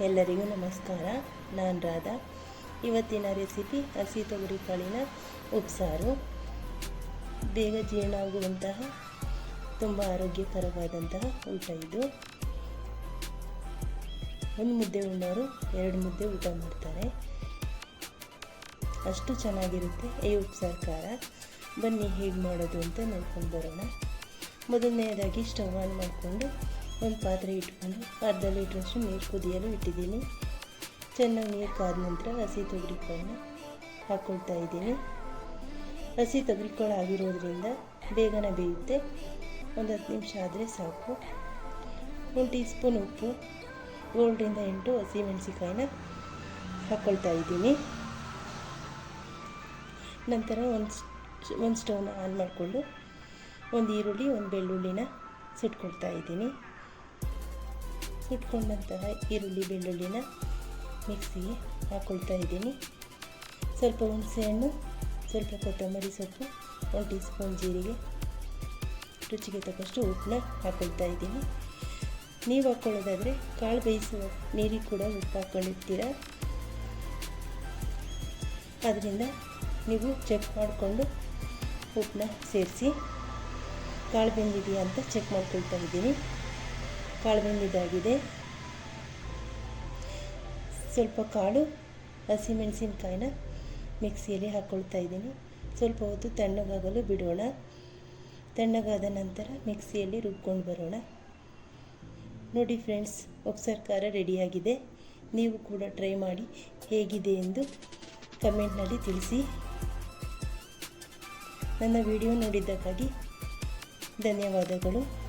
ಎಲ್ಲರಿಗೂ ನಮಸ್ಕಾರ. ನಾನು ರಾಧಾ. ಇವತ್ತಿನ ರೆಸಿಪಿ ಹಸಿ ತೊಗರಿ ಕಾಳಿನ ಉಪ್ಸಾರು. ಬೇಗ ಜೀರ್ಣ ಆಗುವಂತಹ, ತುಂಬ ಆರೋಗ್ಯಕರವಾದಂತಹ ಊಟ ಇದು. ಒಂದು ಮುದ್ದೆ ಉಣ್ಣೋರು ಎರಡು ಮುದ್ದೆ ಊಟ ಮಾಡ್ತಾರೆ. ಅಷ್ಟು ಚೆನ್ನಾಗಿರುತ್ತೆ ಈ ಉಪ್ಸಾರು ಖಾರ. ಬನ್ನಿ ಹೇಗೆ ಮಾಡೋದು ಅಂತ ನೋಡ್ಕೊಂಡು ಬರೋಣ. ಮೊದಲನೇದಾಗಿ ಸ್ಟವ್ ಆನ್ ಮಾಡಿಕೊಂಡು ಒಂದು ಪಾತ್ರೆ ಇಟ್ಕೊಂಡು ಅರ್ಧ ಲೀಟ್ರಷ್ಟು ನೀರು ಕುದಿಯಲು ಇಟ್ಟಿದ್ದೀನಿ. ಚೆನ್ನಾಗಿ ನೀರು ಕಾದ ನಂತರ ಹಸಿ ತೊಗರಿಕಾಳನ್ನ ಹಾಕ್ಕೊಳ್ತಾ ಇದ್ದೀನಿ. ಹಸಿ ತೊಗರಿಕಾಳು ಆಗಿರೋದ್ರಿಂದ ಬೇಗನೆ ಬೇಯುತ್ತೆ. ಒಂದು ಹತ್ತು ನಿಮಿಷ ಆದರೆ ಸಾಕು. ಒಂದು ಟೀ ಸ್ಪೂನ್ ಉಪ್ಪು, ಏಳರಿಂದ ಎಂಟು ಹಸಿ ಮೆಣಸಿಕಾಯಿನ ಹಾಕ್ಕೊಳ್ತಾ ಇದ್ದೀನಿ. ನಂತರ ಒಂದು ಒಂದು ಸ್ಟವ್ನ ಆನ್ ಮಾಡಿಕೊಂಡು ಒಂದು ಈರುಳ್ಳಿ, ಒಂದು ಬೆಳ್ಳುಳ್ಳಿನ ಸುಟ್ಕೊಳ್ತಾ ಇದ್ದೀನಿ. ಸುಟ್ಕೊಂಡಂತಹ ಈರುಳ್ಳಿ, ಬೆಳ್ಳುಳ್ಳಿನ ಮಿಕ್ಸಿಗೆ ಹಾಕ್ಕೊಳ್ತಾ ಇದ್ದೀನಿ. ಸ್ವಲ್ಪ ಹುಣಸೆಹಣ್ಣು ಸ್ವಲ್ಪ ಕೊತ್ತಂಬರಿ ಸೊಪ್ಪು, ಒಂದು ಟೀ ಸ್ಪೂನ್ ಜೀರಿಗೆ. ರುಚಿಗೆ ತಕ್ಕಷ್ಟು ಉಪ್ಪನ್ನ ಹಾಕ್ಕೊಳ್ತಾ ಇದ್ದೀನಿ. ನೀವು ಹಾಕ್ಕೊಳ್ಳೋದಾದರೆ ಕಾಳು ಬೇಯಿಸುವ ನೀರಿಗೆ ಕೂಡ ಉಪ್ಪು ಹಾಕ್ಕೊಂಡಿರ್ತೀರ ಅದರಿಂದ ನೀವು ಚೆಕ್ ಮಾಡಿಕೊಂಡು ಉಪ್ಪನ್ನ ಸೇರಿಸಿ ಕಾಳು ಬೆಂದಿದೆಯಾ ಅಂತ ಚೆಕ್ ಮಾಡ್ಕೊಳ್ತಾ ಇದ್ದೀನಿ. ಕಾಳು ಬೆಂದಿದ್ದಾಗಿದೆ ಸ್ವಲ್ಪ ಕಾಳು ಹಸಿಮೆಣಸಿನ್ಕಾಯಿನ ಮಿಕ್ಸಿಯಲ್ಲಿ ಹಾಕ್ಕೊಳ್ತಾ ಇದ್ದೀನಿ. ಸ್ವಲ್ಪ ಹೊತ್ತು ತಣ್ಣಗಾಗಲು ಬಿಡೋಣ. ತಣ್ಣಗಾದ ನಂತರ ಮಿಕ್ಸಿಯಲ್ಲಿ ರುಬ್ಕೊಂಡು ಬರೋಣ. ನೋಡಿ ಫ್ರೆಂಡ್ಸ್, ಉಪ್ಸಾರು ರೆಡಿಯಾಗಿದೆ. ನೀವು ಕೂಡ ಟ್ರೈ ಮಾಡಿ ಹೇಗಿದೆ ಎಂದು ಕಮೆಂಟ್ನಲ್ಲಿ ತಿಳಿಸಿ. ನನ್ನ ವಿಡಿಯೋ ನೋಡಿದ್ದಕ್ಕಾಗಿ ಧನ್ಯವಾದಗಳು.